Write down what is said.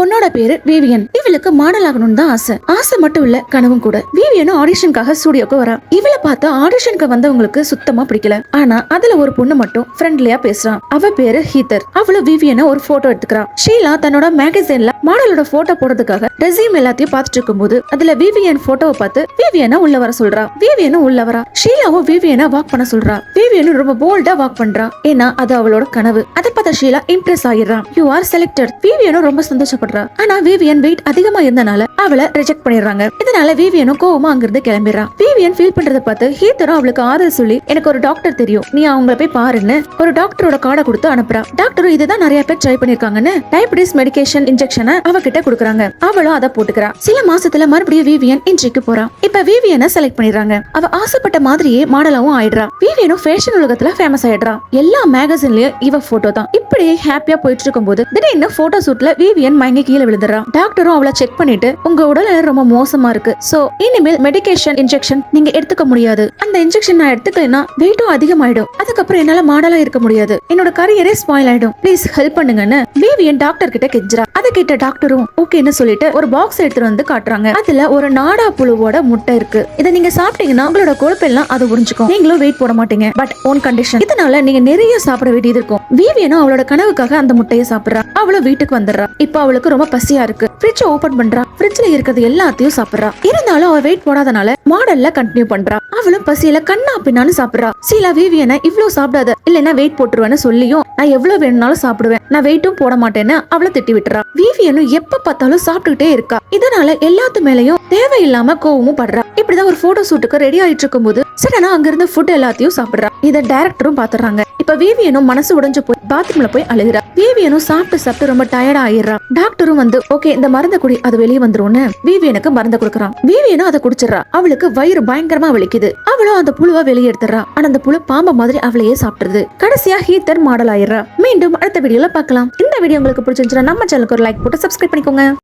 பொண்ணோட பேரு விவியன். இவளுக்கு மாடல் ஆகணும்னு தான் ஆசை. ஆசை மட்டும் இல்ல கனவும் கூட. விவியனும் ஆடிஷனுக்காக ஸ்டுடியோக்கு வரான் இவளை பார்த்து ஆடிஷனுக்கு வந்தவங்களுக்கு சுத்தமா பிடிக்கல. ஆனா அதுல ஒரு பொண்ணு மட்டும் ஃப்ரெண்ட்லியா பேசுறான் அவ பேரு ஹீதர். அவளும் விவியனை ஒரு போட்டோ எடுத்துக்கிறான் ஷீலா தன்னோட மேகசைன்ல மாடலோட போட்டோ போடுறதுக்காக ரெசியூம் எல்லாத்தையும் பார்த்துட்டு இருக்கும்போது அதுல விவியன் போட்டோவை பார்த்து விவியனை உள்ள வர சொல்றா. விவியனும் உள்ள வரா. ஷீலாவும் விவியனை வாக் பண்ண சொல்றா. விவியனும் ரொம்ப போல்டா வாக் பண்றா. ஏன்னா அது அவளோட கனவு. அதை பார்த்த ஷீலா இம்ப்ரெஸ் ஆகிடுறான் யூ ஆர் செலக்டட் விவியனும் ரொம்ப சந்தோஷப்படுறா. ஆனா விவியன் வெயிட் அதிகமா இருந்தனால அவளை ரிஜெக்ட் பண்ணிடுறாங்க. இதனால விவியனும் கோவமா அங்கிருந்து கிளம்பிடுறான். விவியன் ஃபீல் பண்றதை பார்த்து ஹீத்தரும் அவளுக்கு ஆறுதல் சொல்லி எனக்கு ஒரு டாக்டர் தெரியும். நீ அவங்கள போய் பாருன்னு ஒரு டாக்டரோட கார்டை கொடுத்து அனுப்புறா. டாக்டரும் இதுதான் நிறைய பேர் ட்ரை பண்ணிருக்காங்கன்னு டயபிட்டிஸ் மெடிகேஷன் இன்ஜெக்ஷனை அவகிட்ட கொடுக்குறாங்க. அவளும் அதை போட்டுக்கிறா. சில மாசத்துல மறுபடியும் விவியன் இன்ட்ரிக்கு போறான் இப்ப விவியனை செலக்ட் பண்ணிடுறாங்க. அவ ஆசைப்பட்ட மாதிரியே மாடலாவும் ஆயிடுறா. விவியனும் ஃபேஷன் உலகத்துல ஃபேமஸ் ஆயிடுறா. எல்லா மேகசின்லயும் இவ போட்டோ தான். இப்படியே ஹாப்பியா போயிட்டு இருக்கும்போது திடீர்னு போட்டோ ஷூட்ல விவியன் மயங்கி கீழே விழுந்துறான் டாக்டரும் அவளை செக் பண்ணிட்டு உங்க உடல்நிலை ரொம்ப மோசமா இருக்கு. சோ இனிமேல் மெடிகேஷன் இன்ஜெக்ஷன் நீங்க எடுத்துக்க முடியாது. அந்த இன்ஜெக்ஷன் நான் எடுத்துக்கலைன்னா வெயிட்டும் அதிகமாயிடும். அதுக்கப்புறம் என்னால மாடலா இருக்க முடியாது. என்னோட கரியரே ஸ்பாயில் ஆயிடும். ப்ளீஸ் ஹெல்ப் பண்ணுங்கன்னு விவியன் டாக்டர் கிட்ட கெஞ்சுறா. அதை கேட்ட டாக்டரும் ஓகேன்னு சொல்லிட்டு ஒரு பாக்ஸ் எடுத்துட்டு வந்து காட்டுறாங்க. அதுல ஒரு நாடா புழுவோட முட்டை இருக்கு. இதை நீங்க சாப்பிட்டீங்கன்னா உங்களோட கொழுப்பெல்லாம் அது உறிஞ்சுக்கும். நீங்களும் வெயிட் போட மாட்டீங்க. பட் ஓன் கண்டிஷன் இதனால நீங்க நிறைய சாப்பிட வேண்டியது இருக்கும். விவியனும் அவளோட கனவுக்காக அந்த முட்டையை சாப்பிடுறா. அவளும் வீட்டுக்கு வந்துடுறா. இப்போ அவளுக்கு ரொம்ப பசியா இருக்கு. ஃப்ரிட்ஜ் ஓபன் பண்றா. ஃப்ரிட்ஜ்ல இருக்கிறது எல்லாத்தையும் சாப்பிடுறா. இருந்தாலும் அவ வெயிட் போடாதனால மாடல்ல கண்டினியூ பண்றா. அவளும் பசியில கண்ணா பின்னான்னு சாப்பிடுறா. சீலா விவியனை இவ்வளவு சாப்பிடாத. இல்லைன்னா வெயிட் போட்டுருவேன்னு சொல்லியும் நான் எவ்வளவு வேணும்னாலும் சாப்பிடுவேன். நான் வெயிட்டும் போட மாட்டேன்னு அவளை திட்டி விட்டுறா. விவியனும் எப்ப பார்த்தாலும் சாப்பிட்டுக்கிட்டே இருக்கா. இதனால எல்லாத்து மேலயும் தேவையில்லாம கோவமும் படுறா. இப்படிதான் ஒரு போட்டோ ஷூட்டுக்கு ரெடி ஆயிட்டு இருக்கும்போது சடனா அங்க இருந்த ஃபுட் எல்லாத்தையும் சாப்பிடுறான் இதை டைரக்டரும் பாத்துறாங்க. இப்ப விவியனும் மனசு உடைஞ்சு போய் பாத்ரூம்ல போய் அழுகிறா. விவியனும் சாப்பிட்டு சாப்பிட்டு ரொம்ப டயர்டா ஆயிடுறா. டாக்டரும் வந்து ஓகே இந்த மருந்த குடி அது வெளியே வந்துரும்னு. விவியனுக்கு மருந்த கொடுக்குறான். விவியனும் அதை குடிச்சிடுறா. அவளுக்கு வயிறு பயங்கரமா வலிக்குது. அவளும் அந்த புழுவை வெளியே எடுத்துறா ஆனா அந்த புழு பாம்பு மாதிரி அவளையே சாப்பிடுறது கடைசியா ஹீத்தர் மாடல் ஆயிடுறா. மீண்டும் அடுத்த வீடியோல பார்க்கலாம். இந்த வீடியோ உங்களுக்கு பிடிச்சிருந்துச்சுன்னா நம்ம சேனலுக்கு ஒரு லைக் போட்டு சப்ஸ்கிரைப் பண்ணிக்கோங்க.